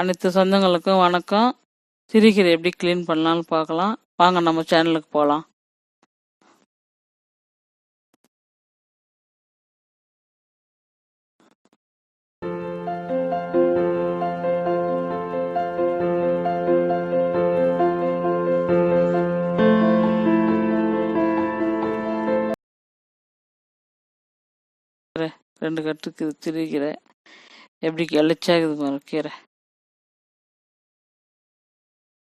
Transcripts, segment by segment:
அனைத்து சொந்தங்களுக்கும் வணக்கம். சிறுகீரை எப்படி க்ளீன் பண்ணலாம்னு பார்க்கலாம். வாங்க நம்ம சேனலுக்கு போகலாம் ரெண்டு கட்டுக்கு சிறுகீரை. எப்படி இழைச்சாகுது பாரு கீரை.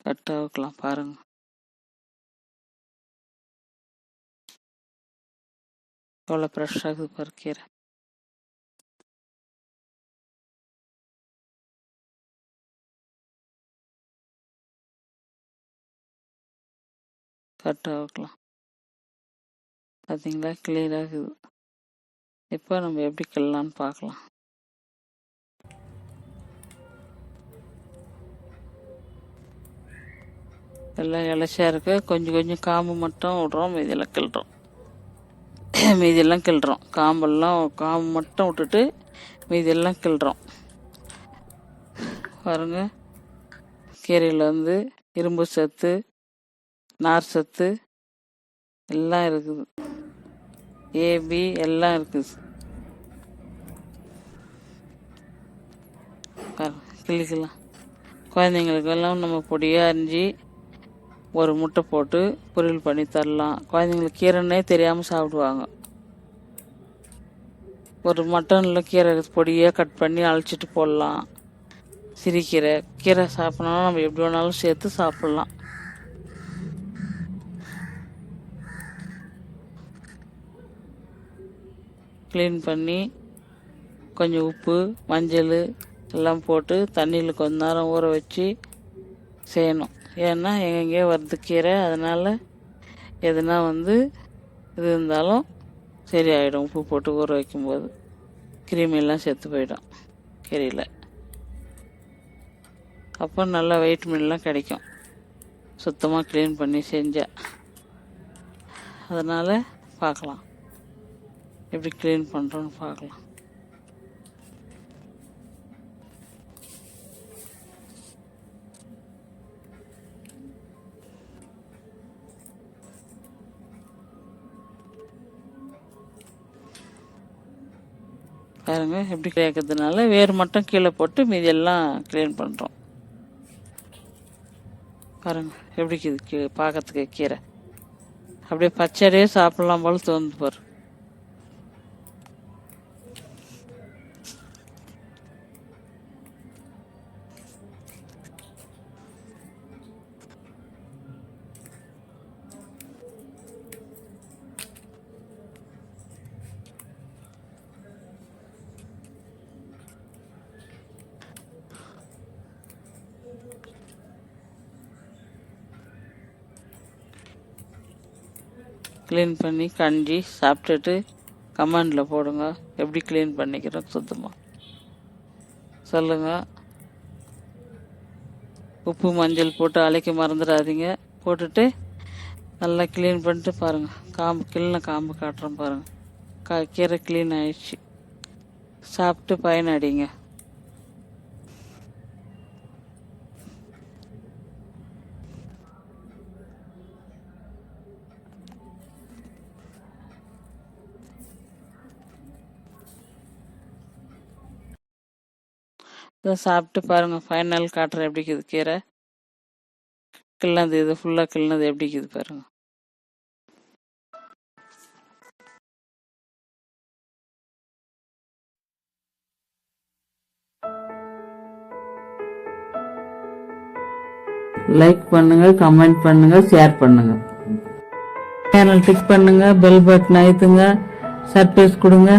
கட்டு அவுக்கலாம் பாருங்க எவ்வளோ ஃப்ரெஷ் ஆகுது பாரு கீரை கட்டு அவுக்கலாம் பார்த்தீங்களா கிளியர் ஆகுது இப்போ நம்ம எப்படி கிள்ளலான்னு பார்க்கலாம் எல்லாம் இலச்சியா இருக்கு. கொஞ்சம் கொஞ்சம் காம்பு மட்டும் விட்றோம். மீதியெல்லாம் கிள்றோம். மீதியெல்லாம் கிள்றோம். காம்பெல்லாம் காம்பு மட்டும் விட்டுட்டு மீதியெல்லாம் கிள்றோம். பாருங்க. கீரையில் வந்து இரும்பு சத்து நார் சத்து எல்லாம் இருக்குது. ஏபி எல்லாம் இருக்குது. கிளிக்கலாம் கிள்ளிக்கலாம் குழந்தைங்களுக்கெல்லாம் நம்ம பொடியாக அரிஞ்சு ஒரு முட்டை போட்டு பொரியல் பண்ணி தரலாம். குழந்தைங்களுக்கு கீரைன்னே தெரியாமல் சாப்பிடுவாங்க. ஒரு மட்டனில் கீரை பொடியாக கட் பண்ணி அழைச்சிட்டு போடலாம். சிரிக்கீரை கீரை. சாப்பிட்னாலும் நம்ம எப்படி வேணாலும் சேர்த்து சாப்பிட்லாம். க்ளீன் பண்ணி கொஞ்சம் உப்பு மஞ்சள் எல்லாம் போட்டு தண்ணியில் கொஞ்ச நேரம் ஊற வச்சு செய்யணும். ஏன்னா எங்கெங்கேயோ வருது கீரை அதனால் எதுனா வந்து இது இருந்தாலும் சரியாயிடும். உப்பு போட்டு ஊற வைக்கும்போது. கிருமியெல்லாம் செத்து போயிடும் கீரையில். அப்போ நல்லா வைட்டமின்லாம் கிடைக்கும். சுத்தமாக க்ளீன் பண்ணி செஞ்சால் அதனால் பார்க்கலாம். எப்படி க்ளீன் பண்ணுறோன்னு பார்க்கலாம். பாருங்க எப்படி கேட்கறதுனால வேர் மட்டும் கீழே போட்டு மீதியெல்லாம் க்ளீன் பண்ணுறோம் பாருங்க எப்படி இது பார்க்கறதுக்கு கீரை. அப்படியே பச்சடியே சாப்பிட்லாம் போல தோணுது பாரு. க்ளீன் பண்ணி கஞ்சி சாப்பிட்டுட்டு கமெண்டில் போடுங்க. எப்படி க்ளீன் பண்ணிக்கிறோம் சுத்தமாக சொல்லுங்கள் உப்பு மஞ்சள் போட்டு அலைக்க மறந்துடாதீங்க. போட்டுட்டு நல்லா க்ளீன் பண்ணிட்டு பாருங்கள் காம்பு கிள்ளின காம்பு காட்டுறோம் பாருங்கள் கா கீரை க்ளீன் ஆயிடுச்சு. சாப்பிட்டு பயனடிங்க. இதை சாப்பிட்டு பாருங்கள் ஃபைனல் காட்டுறேன் எப்படி இருக்குது கீரை. கிள்ளது இது ஃபுல்லாக கிள்ளது எப்படி இருக்குது பாருங்கள் லைக் பண்ணுங்க கமெண்ட் பண்ணுங்க ஷேர் பண்ணுங்க. சேனல் கிளிக் பண்ணுங்க பெல் பட்டன் அழுத்துங்க சர்ப்ரைஸ் கொடுங்க.